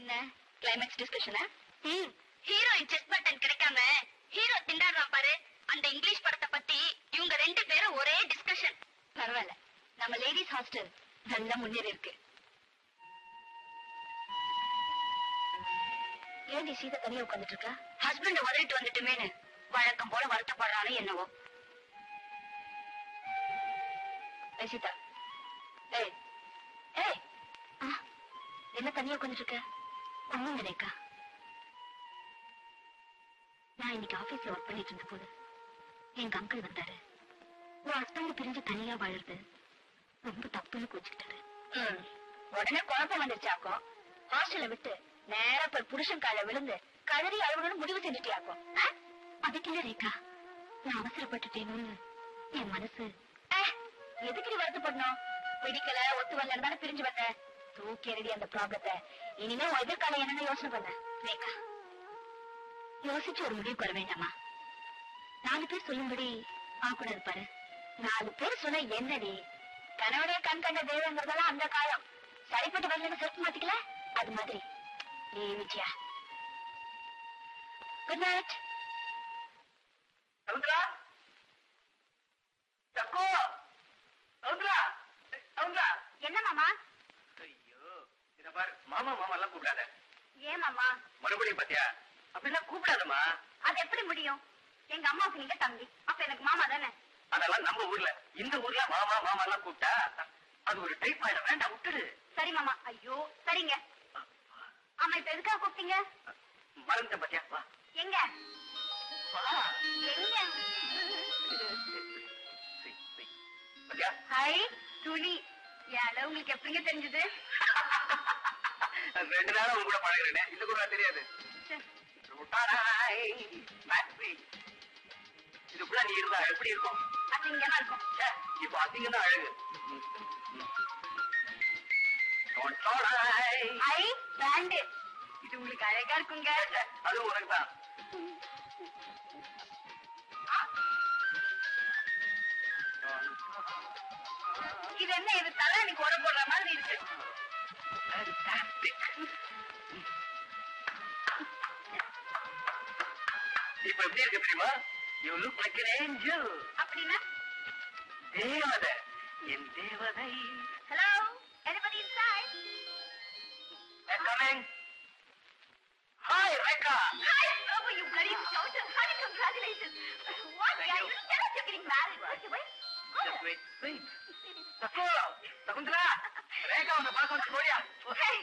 என்ன? கிளைமேக்ஸ் டிஸ்கஷனா heroine chess button கிடைக்காம ஹீரோ திண்டாடுறான் பாரு. அந்த இங்கிலீஷ் படத்தை பத்தி இவங்க ரெண்டு பேரும் ஒரே டிஸ்கஷன் பரவாயில்ல. நம்ம லேடிஸ் ஹாஸ்டல் நல்லா முன்னேறி இருக்கு. ஏண்டி சீதா தனியா உட்காந்துட்டு இருக்கா? ஹஸ்பண்ட் உதறிட்டு வந்துட்டுமேனு வழக்கம் போல வருத்தப்படுறானே என்னவோ. ஏய் சீதா. ஏய். ஏய். என்ன தனியா உட்காந்துட்டு இருக்க? ஒண்ணும் இல்லைக்கா நான் இன்னைக்கு ஆபீஸ்ல ஒர்க் பண்ணிட்டு இருந்த போது எங்க அங்கிள் வந்தாரு. உன் ஹஸ்பண்ட் பிரிஞ்சு தனியா வாழறது ரொம்ப தப்புன்னு கோச்சுக்கிட்டாரு. உடனே குழப்பம் வந்துருச்சாக்கும் ஹாஸ்டல்ல விட்டு நேரா போய் புருஷன் கால விழுந்து கதறி அழுகணும்னு முடிவு செஞ்சுட்டியாக்கும்? அதுக்கு இல்ல ரேகா? நான் அவசரப்பட்டுட்டேனோன்னு என் மனசு. எதுக்கு நீ வருத்தப்படணும்? பிடிக்கல ஒத்து வரலன்னு தானே பிரிஞ்சு வந்த தூக்கி எழுதி அந்த ப்ராப்ளத்தை இனிமே உன் எதிர்காலம் என்னன்னு யோசனை பண்ண ரேகா. யோசிச்சு ஒரு முடிவுக்கு வர வேண்டாமா? நாலு பேர் சொல்லும்படி ஆக்கூட இருப்பாரு. நாலு பேர் சொன்ன என்னடி? கணவனே கண் கண்ட தெய்வங்கிறதெல்லாம் அந்த காலம் சரிப்பட்டு வரலன்னு செருப்பு மாத்திக்கல? அது மாதிரி. நீ விஜயா. குட் நைட் சவுந்தரா தக்கோ சவுந்தரா சவுந்தரா என்ன மாமா ஐயோ இத பாரு மாமா மாமா எல்லாம் கூப்பிடாத மாமா மறுபடியும் பாத்தியா? அப்படிலாம் கூப்பிடாதம்மா. அது எப்படி முடியும்? எங்க அம்மாவுக்கு நீங்க தம்பி. அப்ப எனக்கு மாமா தானே? அதெல்லாம் நம்ம ஊர்ல. இந்த ஊர்ல மாமா மாமா எல்லாம் கூப்பிட்டா அது ஒரு டைப் ஆயிட வேண்டாம் விட்டுடு. சரி மாமா. ஐயோ சரிங்க. ஆமா இப்ப எதுக்காக கூப்பிட்டீங்க? மறந்த பாத்தியா? வா. எங்க? எங்க? சரி, சரி. பாத்தியா? ஹை துணி. உங்களுக்கு எப்படிங்க தெரிஞ்சது? ரெண்டு நாளும் உங்க கூட பழகிறேன். இது கூட தெரியாது. இதுக்குள்ள நீ இருந்தா எப்படி இருக்கும்? அசிங்கமா இருக்கும். ச்சே, இப்ப அசிங்கம் தான் அழகு இது உங்களுக்கு அழகா இருக்குங்க. அது உனக்கு தான் இது என்ன இது தலை எனக்கு உட போடுற மாதிரி இருக்கு. Fantastic. இப்ப எப்படி இருக்கு தெரியுமா you look like an angel அப்படின்னா தேவதை என் தேவதை hello anybody inside coming hi Rekha Hi, oh, you bloody daughter. Honey, congratulations. What? Thank Yeah, you. you tell us you're getting married. Wait, wait. Just wait, wait. தப்போ சகுந்தலா ரேகா உன்னை பார்க்க வந்து போறியா Hey.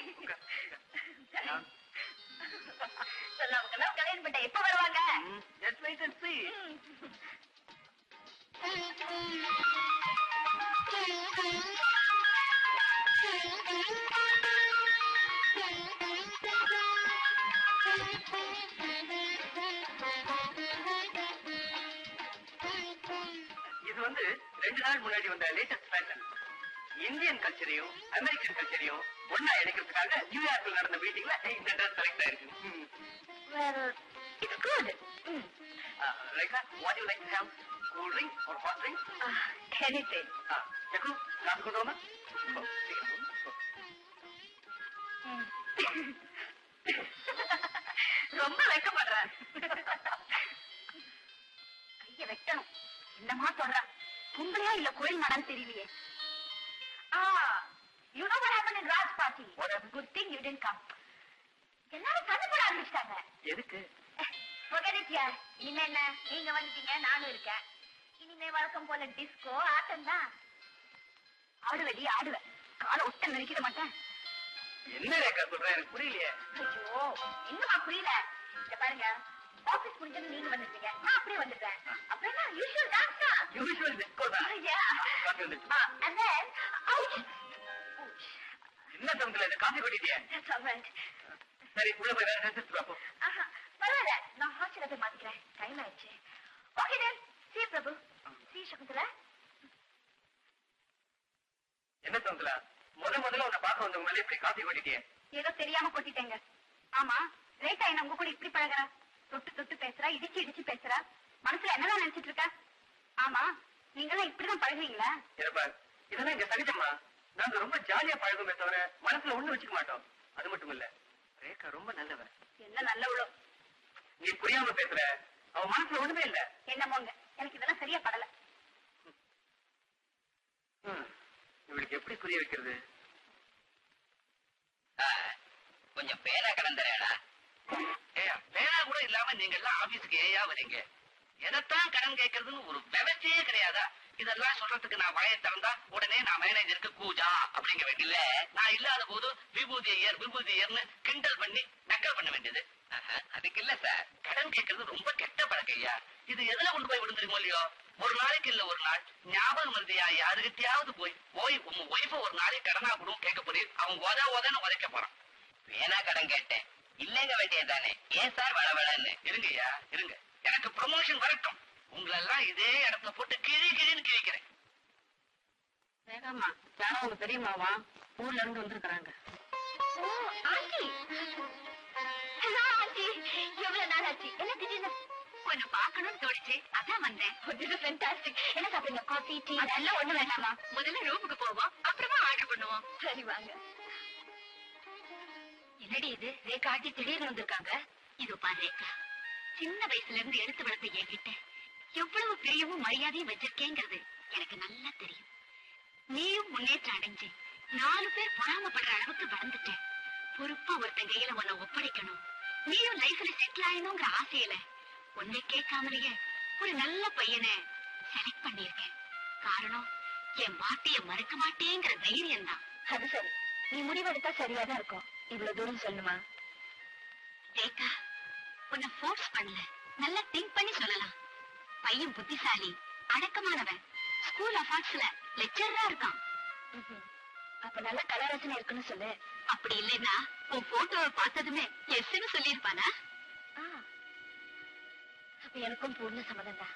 சொன்னவங்கெல்லாம் கல்யாணம் பண்ணிட்ட எப்ப வருவாங்க ஜஸ்ட் வெயிட் அண்ட் see இது வந்து ரெண்டு நாள் முன்னாடி வந்த லேட்டஸ்ட் ஃபேஷன் இந்தியன் கல்ச்சரையும் அமெரிக்கன் கல்ச்சரையும் ஒன்னா இணைக்கிறதுக்காக நியூயார்க்ல நடந்த மீட்டிங்ல இந்த ட்ரெஸ் செலக்ட் ஆயிருக்கு. Well, it's good. Mm. Uh, Rekha, what do you like to have? Cool drink or hot drink? Uh, anything. Uh, Jaku, காசு கொண்டு வாமா. Oh, ரொம்ப வெக்கப்படுறேன் கைய வெட்டணும் என்னமா சொல்றான் கும்பலையா இல்ல கோயில் மாடான்னு தெரியலையே party What happened? Good thing you didn't come எல்லாரும் கண்ணு போட ஆரம்பிச்சிட்டாங்க. எதுக்கு? yaar இனிமே என்ன? நீங்க வந்துட்டீங்க நானும் இருக்கேன். இனிமே வழக்கம் போல டிஸ்கோ ஆட்டம் தான். ஆடுவடி ஆடுவேன் காலை ஒட்ட நெருக்கிட மாட்டேன். என்ன ரேகா சொல்ற? எனக்கு புரியலையே. ஐயோ இன்னுமா புரியல? இத பாருங்க. ஆபீஸ் முடிஞ்சது நீங்க வந்துட்டீங்க. நான் அப்படியே வந்துட்டேன். அப்புறம் என்ன? யூஷுவல் டான்ஸ் தான். யூஷுவல் டிஸ்கோ தான் Ah, and then! Ouch. என்ன சமத்துல இது காஃபி right. சரி உள்ள போய் வேற பார்ப்போம் ஆஹா, பரவாயில்ல. நான் ஹாஸ்டல்ல போய் மாத்திக்கிறேன். டைம் ஆயிடுச்சு. Okay then see Prabhu. See Shakuntala. என்ன சமத்துல முத முதல்ல உன்னை பார்க்க வந்தவங்களே இப்படி காஃபி கொட்டிட்டியே ஏதோ தெரியாம கொட்டிட்டேங்க. ஆமா ரேட்டா என்ன உங்க கூட இப்படி பழகுறா? தொட்டு தொட்டு பேசுறா இடிச்சு இடிச்சு பேசுறா. மனசுல என்னதான் நினைச்சிட்டு இருக்க? ஆமா நீங்களாம் இப்படிதான் பழகுவீங்களா இதெல்லாம் இங்க சகஜமா? நாங்க ரொம்ப ஜாலியா பழகுமே தவிர மனசுல ஒண்ணு வச்சுக்க மாட்டோம். அது மட்டும் இல்ல. ரேகா ரொம்ப நல்லவ என்ன நல்லவளோ? நீ புரியாம பேசுற. அவ மனசுல ஒண்ணுமே இல்ல. என்னமோங்க எனக்கு இதெல்லாம் சரியா படல. இவளுக்கு எப்படி புரிய வைக்கிறது? கொஞ்சம் பேனா ஏய், பேனா கூட இல்லாம நீங்க எல்லாம் ஆபீஸ்க்கு ஏயா வரீங்க? எதைத்தான் கடன் கேட்கறதுன்னு ஒரு விவச்சையே கிடையாதா? இதெல்லாம் சொல்றதுக்கு நான் வாயை திறந்தா உடனே நான் மேனேஜருக்கு கூஜா அப்படிங்க வேண்டியல நான் இல்லாத போது விபூதி ஐயர் விபூதி ஐயர்னு கிண்டல் பண்ணி நக்கல் பண்ண வேண்டியது. அதுக்கு இல்ல சார். கடன் கேட்கறது ரொம்ப கெட்ட பழக்கம் ஐயா. இது எதுல கொண்டு போய் விடுந்துருமோ இல்லையோ? ஒரு நாளைக்கு இல்ல ஒரு நாள். ஞாபகம் வருதுயா? யாருகிட்டயாவது போய் போய் உங்க ஒய்ஃப ஒரு நாளைக்கு கடனா கொடுக்கும் கேட்க போறீர் அவன் உத உதன்னு உதைக்க போறான். வேணா கடன் கேட்டேன். இல்லைங்க வேண்டியதானே ஏன் சார் வளவளன்னு? இருங்கய்யா இருங்க. எனக்கு ப்ரமோஷன் வரட்டும். உங்களெல்லாம் இதே இடத்துல போட்டு கிழி கிழின்னு கிழிக்கிறேன். வேகாமா யாரோ உங்க பெரியம்மாவா? ஊர்ல இருந்து திடீர்னு? கொஞ்சம் பார்க்கணும்னு தோணுச்சு. அதான் வந்தேன். என்ன சாப்பிடுங்க? காஃபி டீ அதெல்லாம் ஒண்ணு வேண்டாமா முதல்ல ரூமுக்கு போவோம். அப்புறமா ஆர்டர் பண்ணுவோம். சரி வாங்க. என்னடி இது? ரேகா திடீர்னு வந்திருக்காங்க. இது பாரு ரேகா. சின்ன வயசுல இருந்து எடுத்து வளர்த்த என்கிட்ட எவ்வளவு பிரியமும் மரியாதையும் வச்சிருக்கேங்கிறது எனக்கு நல்லா தெரியும். நீயும் முன்னேற்றம் அடைஞ்சு நாலு பேர் பொறாமப்படுற அளவுக்கு வளர்ந்துட்டேன் பொறுப்பா ஒருத்தன் கையில உன்னை ஒப்படைக்கணும். நீயும் லைஃப்ல செட்டில் ஆயணுங்கிற ஆசையில உன்னை கேட்காமலேயே ஒரு நல்ல பையனை செலக்ட் பண்ணிருக்கேன் காரணம் என் வார்த்தைய மறுக்க மாட்டேங்கிற தைரியம் தான் அது சரி. நீ முடிவெடுத்தா சரியா தான் இருக்கும். இவ்வளவு தூரம் சொல்லுமா? ரேகா உன்னை ஃபோர்ஸ் பண்ணல நல்லா திங்க் பண்ணி சொல்லலாம். பையன் புத்திசாலி அடக்கமானவன். ஸ்கூல் ஆஃப் ஆர்ட்ஸ்ல லெக்சரரா இருக்கான். அப்ப நல்ல கலரசனை இருக்குன்னு சொல்லு. அப்படி இல்லைன்னா உன் போட்டோவை பார்த்ததுமே எஸ்ன்னு சொல்லியிருப்பானா? அப்ப எனக்கும் பூர்ண சம்மதம் தான்.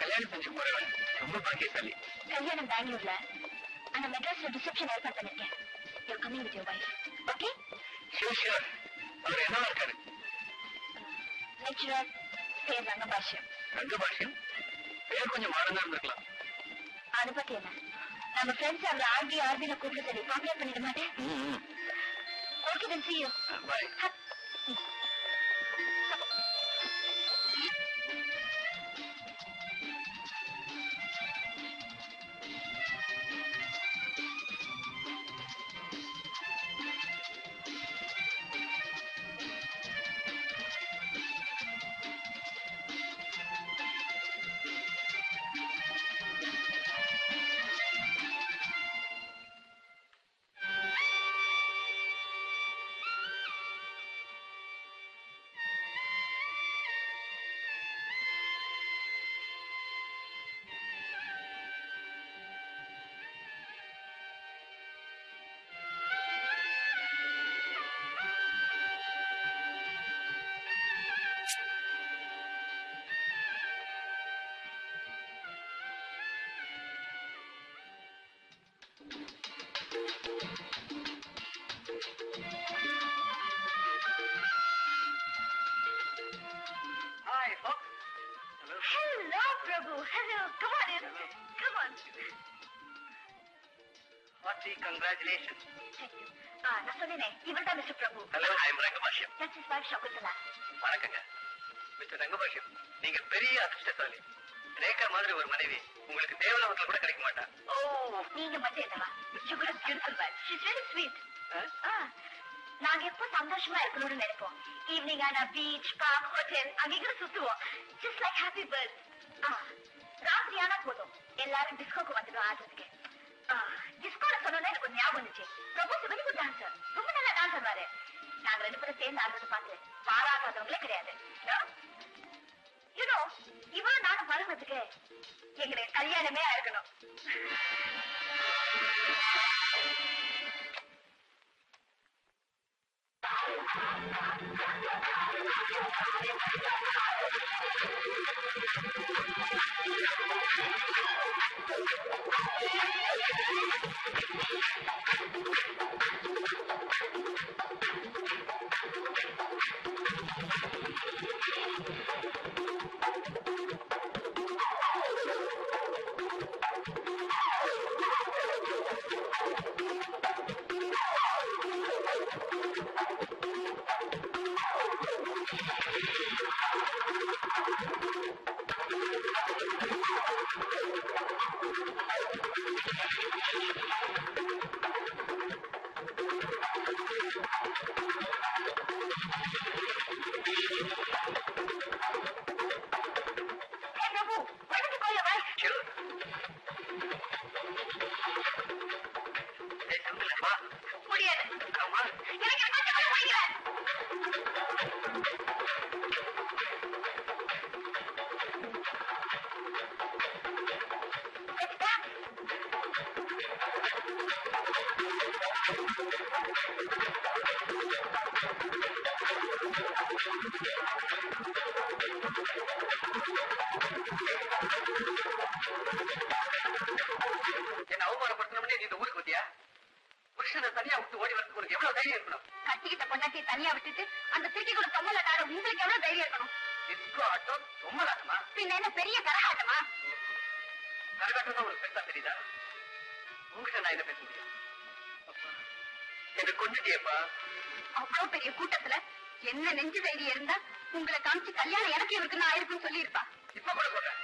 கல்யாணம் செஞ்சு போறவன் ரொம்ப பாக்கியசாலி. கல்யாணம் பெங்களூர்ல. அந்த மெட்ராஸ்ல ரிசப்ஷன் ஏற்பாடு பண்ணிருக்கேன். You coming with your wife okay sure sure அவர் என்னவா இருக்காரு? லெக்சரர் பேர் ரங்கபாஷ்யம் ரங்க பாஷ்யம் பேர் கொஞ்சம் மாடர்னா இருந்திருக்கலாம். அதை பத்தி என்ன? நம்ம ஃப்ரெண்ட்ஸ் அந்த ஆர்பி ஆர்பில கூப்பிட்டு சரி கம்ப்ளைண்ட் பண்ணிட மாட்டேன். Okay then see you. Bye Prabhu. Hello. Come on in. Come on. Hearty congratulation Thank you. ஆ, நான் சொன்னேனே, இவர் தான் mister Prabhu. Hello I am Rangabashyam That's his wife, Shakuntala. வணக்கங்க மிஸ்டர் ரங்கபாஷ்யம் நீங்க பெரிய அதிர்ஷ்டசாலி ரேகா மாதிரி ஒரு மனைவி உங்களுக்கு தேவலோகத்துல கூட கிடைக்க மாட்டா ஓ, நீங்க மட்டும் என்னவா? ஆ, நாங்க எப்போ சந்தோஷமா இருக்கணும்னு நினைப்போம் ஈவினிங் ஆனா பீச் பார்க் ஹோட்டல் அங்கே சுத்துவோம் ஜஸ்ட் லைக் ஹாப்பி பேர்ட் ராத்திரி ஆனா போதும். எல்லாரும் டிஸ்கோக்கு வந்துடும் ஆடுறதுக்கு டிஸ்கோல சொன்னே எனக்கு ஞாபகம் வந்துச்சு. பிரபு வெரி டான்சர் ரொம்ப நல்லா டான்சர் பாரு. நாங்க ரெண்டு பேரும் சேர்ந்து ஆடுறது பார்த்து பாராட்டாதவங்களே கிடையாது. யூனோ இவரும் நானும் பழகிறதுக்கு எங்களுக்கு கல்யாணமே இருக்கணும் you என்ன அவமானப்படுத்தணும்னே நீ இந்த ஊருக்கு வந்தியா? புருஷனை தனியா விட்டு ஓடி வரதுக்கு உனக்கு எவ்வளவு தைரியம் இருக்கணும்? கட்டிக்கிட்ட பொண்டாட்டி தனியா விட்டுட்டு அந்த திருக்கி கூட தொங்கல நாடு உங்களுக்கு எவ்வளவு தைரியம் இருக்கணும்? டிஸ்கோ ஆட்டோ ரொம்ப லாட்டமா பின்ன என்ன பெரிய கரகாட்டமா? கரகாட்டம் உனக்கு பெருசா தெரியுதா? உங்ககிட்ட நான் என்ன பேச முடியும்? என்னை அவ்வளவு பெரிய கூட்டத்துல என்ன நெஞ்சு தைரியம் இருந்தா உங்களை காமிச்சு கல்யாணம் எனக்கு இருக்குன்னு ஆயிருக்குன்னு சொல்லியிருப்பா. இப்ப கூட சொல்றேன்.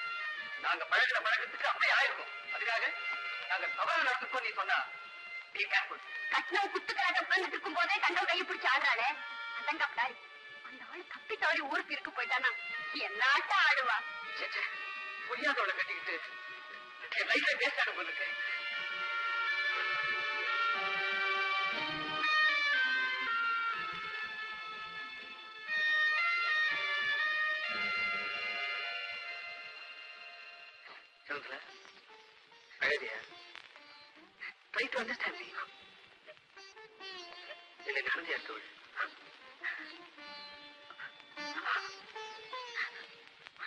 நாங்க பழகின பழக்கத்துக்கு அப்படியே ஆயிருக்கும். அதுக்காக நாங்க தவறு நடத்துக்கோ நீ சொன்னா. கட்டினம் குத்துக்கலாட்ட உட்கார்ந்துட்டு இருக்கும் போதே கண்டவ கையை பிடிச்சி ஆடுறாளே. அதான் கப்படாரி அந்த ஆளு தப்பி தவறி ஊருக்கு இருக்க போயிட்டானா. என்ன ஆட்டம் ஆடுவா. புரியாதவளை கட்டிக்கிட்டு என் லைஃபை வேஸ்ட் ஆகும் போல இருக்கு சொல்லுங்களா அழகியா ட்ரை டு அண்டர்ஸ்டாண்ட் மீ என்னை நடந்தியா தோல்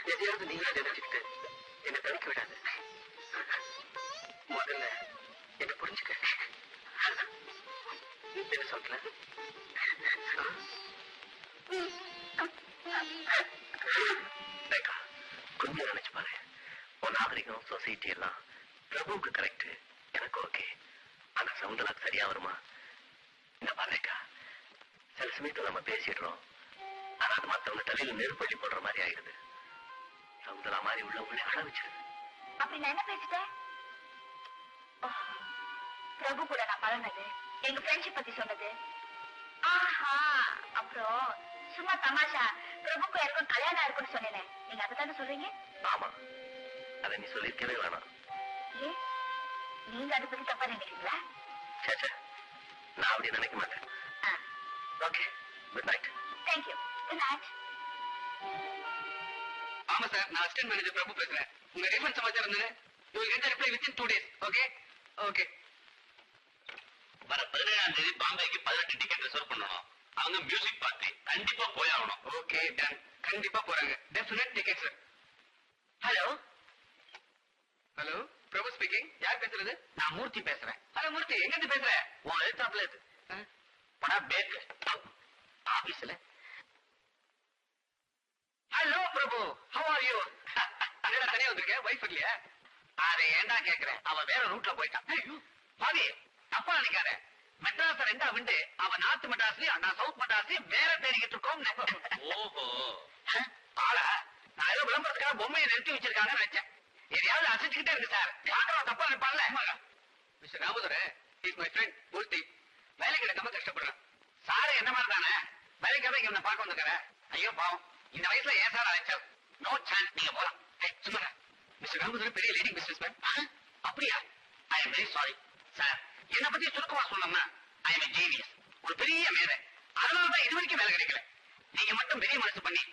எதையாவது நீங்களா நினைச்சுக்கிட்டு என்னை தடுக்க விடாது. முதல்ல என்ன புரிஞ்சுக்க. என்ன சொல்ல சொசைட்டி எல்லாம் பிரபுவுக்கு கரெக்ட் எனக்கு ஓகே ஆனா சவுந்தலாக்கு சரியா வருமா? இந்த பாரு ரேகா சில சமயத்துல நம்ம பேசிடுறோம். ஆனா அது மத்தவங்க தலையில நெருப்பள்ளி போடுற மாதிரி ஆயிடுது. சவுந்தலா மாதிரி உள்ளவங்களே அழ வச்சிருது அப்படி நான் என்ன பேசிட்டேன்? பிரபு கூட நான் பழனது எங்க ஃப்ரெண்ட்ஷிப் பத்தி சொன்னது. ஆஹா அப்புறம் சும்மா தமாஷா பிரபுக்கும் எனக்கும் கல்யாணம் இருக்குன்னு சொன்னேனே. நீங்க அதை சொல்றீங்க? ஆமா. அதை நீ சொல்லியிருக்கவே வேணாம். நீங்க அதை பத்தி தப்பா நினைக்கிறீங்களா. நான் அப்படி நினைக்க மாட்டேன். Okay good night thank you good night ஆமா சார் நான் அசிஸ்டன்ட் மேனேஜர் பிரபு பேசுறேன். உங்க ரீஃபண்ட் சமாச்சாரம் இருந்தது you will get reply within 2 days okay okay வர பதினேழாம் தேதி பாம்பேக்கு பதினெட்டு டிக்கெட் ரிசர்வ் பண்ணணும். அவங்க மியூசிக் பார்ட்டி கண்டிப்பா போயாகணும். ஓகே டன் கண்டிப்பா போறாங்க. Definite ticket sir hello hello Prabhu speaking யார் பேசுறது? நான் மூர்த்தி பேசுறேன். ஹலோ மூர்த்தி. எங்க இருந்து பேசுற? உன் எழுத்தாப்புல இருக்கு. படா பேக்கு ஆபீஸ்ல. Hello Prabhu. How are you என்னடா தனியா வந்திருக்க? வைஃப் இல்லையா? அதை ஏன்டா கேக்குறேன்? அவ வேற ரூட்ல போயிட்டான் ஐயோ பாவி தப்பா நினைக்காத. மெட்ராஸ் ரெண்டா விண்டு. அவன் நார்த் மெட்ராஸ்லயும் நான் சவுத் மெட்ராஸ்லயும் வேற தேடிக்கிட்டு இருக்கோம் ஓஹோ. ஆளா நான் ஏதோ விளம்பரத்துக்காக பொம்மையை நிறுத்தி வச்சிருக்காங்கன்னு நினைச்சேன். எதையாவது அசைச்சுக்கிட்டே இருக்கு சார். பாக்குறவன் தப்பா நினைப்பான்ல mister Ramadurai is my friend பூர்த்தி வேலை கிடைக்காம கஷ்டப்படுறான். சாரு என்ன மாதிரி தானே வேலைக்காக இங்க பார்க்க வந்துக்கிறேன் ஐயோ பாவம். இந்த வயசுல ஏன் சார் அழைச்சா நோ சான்ஸ் நீங்க போலாம். சும்மா மிஸ்டர் ராமதுரை பெரிய லீடிங் பிசினஸ் மேன் அப்படியா? I am very sorry sir என்ன பத்தி சுருக்கமா சொன்னோம்னா ஐ எம் ஜீனியஸ் ஒரு பெரிய மேதை. அதனாலதான் இது வரைக்கும் வேலை கிடைக்கல. நீங்க மட்டும் பெரிய மனசு பண்ணி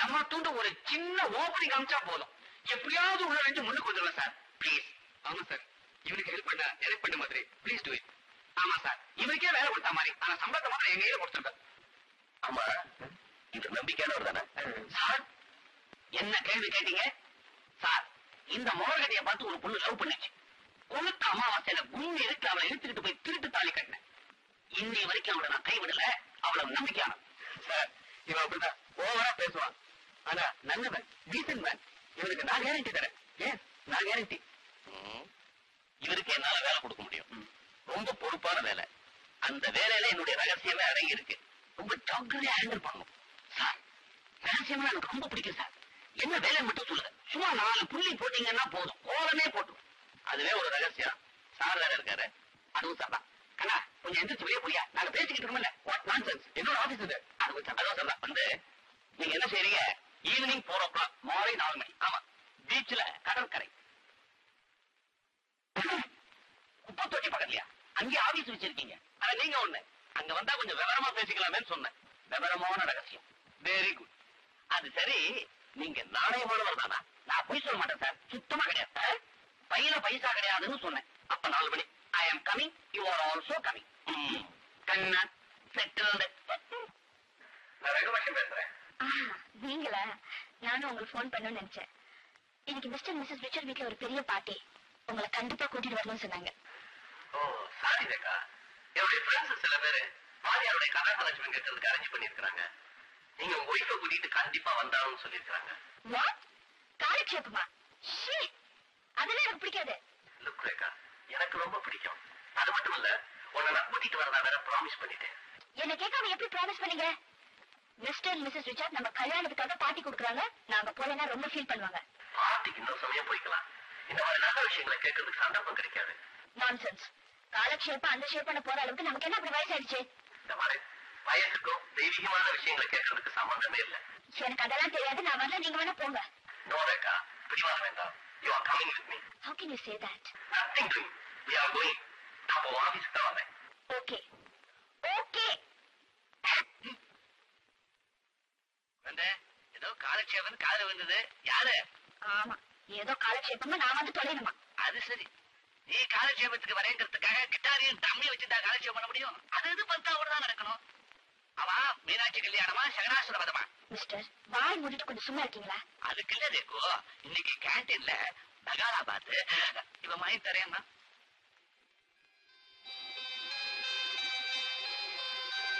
நம்ம தூண்டு ஒரு சின்ன ஓபனிங் காமிச்சா போதும். எப்படியாவது உள்ள ரெண்டு முன்னுக்கு வந்துடுவேன் சார் ப்ளீஸ் ஆமா சார் இவனுக்கு ஹெல்ப் பண்ண எனக்கு பண்ண மாதிரி. ப்ளீஸ் டூ இட் ஆமா சார் இவருக்கே வேலை கொடுத்த மாதிரி. ஆனா சம்பளத்தை மாத்திரம் எங்க கையில கொடுத்துருக்கேன் ஆமா. இது நம்பிக்கையானவர் தானே? சார் என்ன கேள்வி கேட்டீங்க? சார் இந்த மோரகடியை பார்த்து ஒரு பொண்ணு லவ் பண்ணுச்சு. கொளுத்த அமாவாசையில கும்மி இருக்கு அவளை இழுத்துக்கிட்டு போய் திருட்டு தாலி கட்டினேன். இன்னி வரைக்கும் அவளை நான் கைவிடல. அவ்வளவு நம்பிக்கையான சார் இவன் அப்படிதான் ஓவரா பேசுவான். ஆனா நல்லவன் டீசன்ட் மேன் இவனுக்கு நான் கேரண்டி தரேன். ஏன்? நான் கேரண்டி இவருக்கு என்னால வேலை கொடுக்க முடியும். ரொம்ப பொறுப்பான வேலை. அந்த வேலையில என்னுடைய ரகசியமே அடங்கி இருக்கு ரொம்ப ஜாக்கிரதையா ஹேண்டில் பண்ணணும் சார் ரகசியமா எனக்கு ரொம்ப பிடிக்கும் சார். என்ன வேலை மட்டும் சொல்லுங்க சும்மா நாலு புள்ளி போட்டீங்கன்னா போதும். கோலமே போட்டும். அதுவே ஒரு ரகசியம். சார் வேற இருக்காரு. அதுவும் சார் தான். கண்ணா கொஞ்சம் எந்திரிச்சு வெளியே போறியா நாங்க பேசிக்கிட்டு இருக்கோம்ல. வாட் நான்சென்ஸ் என்னோட ஆபீஸ் இது. அது கொஞ்சம் அதான் சொல்றேன் வந்து நீங்க என்ன செய்றீங்க? ஈவினிங் போர் ஓ கிளாக் மாலை நாலு மணி. ஆமா பீச்ல கடற்கரை. குப்பை தொட்டி பக்கத்துலயா? அங்கே ஆபீஸ் வச்சிருக்கீங்க. ஆனா நீங்க ஒண்ணு. அங்க வந்தா கொஞ்சம் விவரமா பேசிக்கலாமேன்னு சொன்னேன். விவரமான ரகசியம். வெரி குட் அது சரி நீங்க நாணயமானவர் தானா? நான் போய் சொல்ல மாட்டேன் சார் சுத்தமா கிடையாது? பையில பைசா கிடையாதுன்னு சொன்னேன். அப்ப நாலு மணி. I am coming you are also coming. Kanna settled நான் ரங்கபாஷன் பேசுறேன். நீங்களா? நானும் உங்களுக்கு ஃபோன் பண்ணணும்னு நினைச்சேன். இன்னைக்கு மிஸ்டர் மிஸ்ஸஸ் ரிச்சர்ட் வீட்ல ஒரு பெரிய பார்ட்டி உங்களை கண்டிப்பா கூட்டிட்டு வரணும்னு சொன்னாங்க. Oh sorry Rekha. என்னுடைய ஃப்ரெண்ட்ஸ் சில பேரு மாரியாருடைய கதா கலட்சம் கேட்கறதுக்கு அரேஞ்ச் பண்ணிருக்காங்க நீங்க உங்க ஒய்ஃபை கூட்டிட்டு கண்டிப்பா வந்தாலும் சொல்லிருக்காங்க வாட் காலக்ஷேபமா ஷீ! அதெல்லாம் எனக்கு பிடிக்காது. லுக் ரேகா எனக்கு ரொம்ப பிடிக்கும். அது மட்டும் இல்ல உன்னை நான் கூட்டிட்டு வரதா வேற ப்ராமிஸ் பண்ணிட்டேன். என்ன கேட்காம எப்படி ப்ராமிஸ் பண்ணீங்க? மிஸ்டர் மிஸ்ஸஸ் ரிச்சர்ட் நம்ம கல்யாணத்துக்காக பார்ட்டி கொடுக்குறாங்க. நாங்க போலனா ரொம்ப ஃபீல் பண்ணுவாங்க. பார்ட்டிக்கு இன்னும் சமயம் போய்க்கலாம். இந்த மாதிரி நல்ல விஷயங்களை கேட்கறதுக்கு சந்தர்ப்பம் கிடைக்காது. நான்சென்ஸ் காலக்ஷேப்ப அந்த ஷேப் பண்ண போற அளவுக்கு நமக்கு என்ன அப்படி வயசாயிடுச்சு? இந்த மாதிரி வயசுக்கும் தெய்வீகமான விஷயங்களை கேட்கறதுக்கு சம்பந்தமே இல்லை. எனக்கு அதெல்லாம் தெரியாது. நான் வரல நீங்க வேணா போங்க. நோ ரேகா பிடிவாத வேண்டாம். You are coming with me How can you say that? Nothing doing we are going அப்போ ஆபீஸ்க்கு தான் வந்தேன். Okay. Okay. வந்து ஏதோ காலட்சேபன் காதல வந்தது யாரு? ஆமா. ஏதோ காலக்ஷேபமா நான் வந்து தொலைணுமா அது சரி. நீ காலட்சேபத்துக்கு வரேங்கிறதுக்காக கிட்டாரையும் தம்மி வச்சுட்டா காலட்சேபம் பண்ண முடியும். அது இது பத்தா தான் நடக்கணும். அவா மீனாட்சி கல்யாணமா சகனாசுர வதமா மிஸ்டர் வாய் மூடிட்டு கொஞ்சம் சும்மா இருக்கீங்களா? அதுக்கு இல்ல தேக்கோ இன்னைக்கு கேண்டீன்ல நகாரா பார்த்து இவன் வாங்கி தரேன்னா